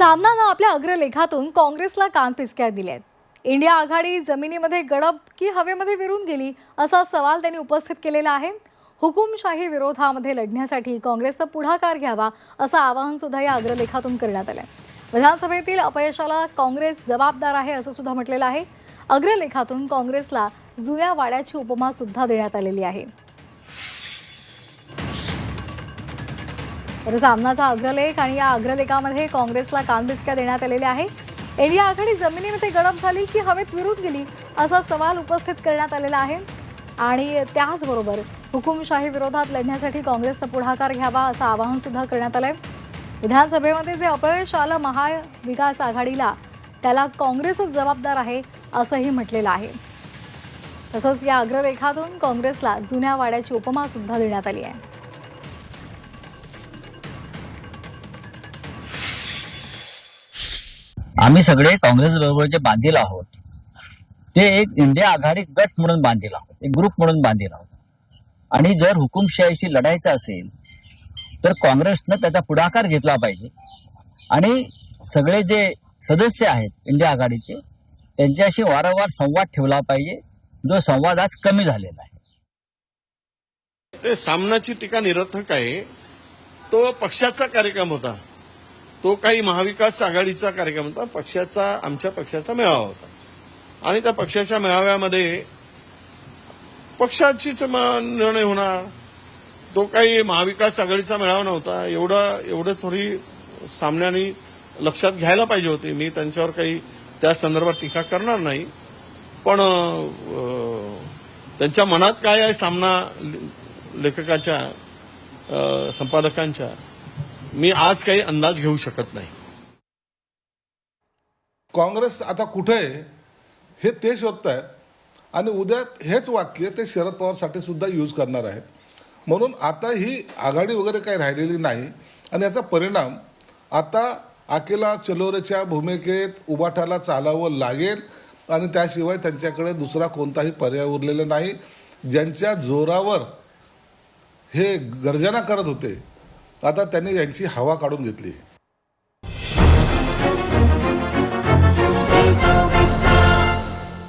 सामनानं आपल्या अग्रलेखातून काँग्रेसला कानपिचक्या दिल्या आहेत इंडिया आघाडी जमिनीमध्ये गडप की हवेमध्ये विरून गेली असा सवाल त्यांनी उपस्थित केलेला आहे. हुकुमशाही विरोधामध्ये लढण्यासाठी काँग्रेसचा पुढाकार घ्यावा असं आवाहन सुद्धा या अग्रलेखातून करण्यात आलं आहे विधानसभेतील अपयशाला काँग्रेस जबाबदार आहे असं सुद्धा म्हटलेलं आहे. अग्रलेखातून काँग्रेसला जुन्या वाड्याची उपमा सुद्धा देण्यात आलेली आहे. तर सामनाचा अग्रलेख आणि या अग्रलेखामध्ये काँग्रेसला कानबिचक्या देण्यात आलेल्या आहे इंडिया आघाडी जमिनीमध्ये गडप झाली की हवेत विरून गेली असा सवाल उपस्थित करण्यात आलेला आहे. आणि त्याचबरोबर हुकुमशाही विरोधात लढण्यासाठी काँग्रेसनं पुढाकार घ्यावा असं आवाहन सुद्धा करण्यात आलंय. विधानसभेमध्ये जे अपयश आलं महाविकास आघाडीला त्याला काँग्रेसच जबाबदार आहे असंही म्हटलेलं आहे. तसंच या अग्रलेखातून काँग्रेसला जुन्या वाड्याची उपमा सुद्धा देण्यात आली आहे. आम्ही सगळे काँग्रेस बरोबरचे बांधील आहोत ते एक इंडिया आघाडी गट म्हणून बांधील आहोत एक ग्रुप म्हणून बांधील आहोत. आणि जर हुकुमशाहीशी लढायचं असेल तर काँग्रेसनं त्याचा पुढाकार घेतला पाहिजे. आणि सगळे जे सदस्य आहेत इंडिया आघाडीचे त्यांच्याशी वारंवार संवाद ठेवला पाहिजे जो संवाद आज कमी झालेला आहे. ते सामनाची टीका निरर्थक आहे. तो पक्षाचा कार्यक्रम होता. तो काही महाविकास आघाडीचा कार्यक्रम होता पक्षाचा आमच्या पक्षाचा मेळावा होता. आणि त्या पक्षाच्या मेळाव्यामध्ये पक्षाचीच निर्णय होणार. तो काही महाविकास आघाडीचा मेळावा नव्हता. एवढं एवढं थोडी सामन्याने लक्षात घ्यायला पाहिजे होते. मी त्यांच्यावर काही त्या संदर्भात टीका करणार नाही. पण त्यांच्या मनात काय आहे सामना लेखकाच्या संपादकांच्या? मी आज काही अंदाज घेऊ शकत नाही. काँग्रेस आता कुठे आहे हे ते शोधत आहेत आणि उद्या हेच वाक्य ते शरद पवारसाठी सुद्धा यूज करणार आहेत. म्हणून आता ही आघाडी वगैरे काही राहिलेली नाही आणि याचा परिणाम आता आकेला चलोरेच्या भूमिकेत उबाठाला चालावं लागेल आणि त्याशिवाय त्यांच्याकडे दुसरा कोणताही पर्याय उरलेला नाही. ज्यांच्या जोरावर हे गर्जना करत होते आता त्यांनी यांची हवा काढून घेतली.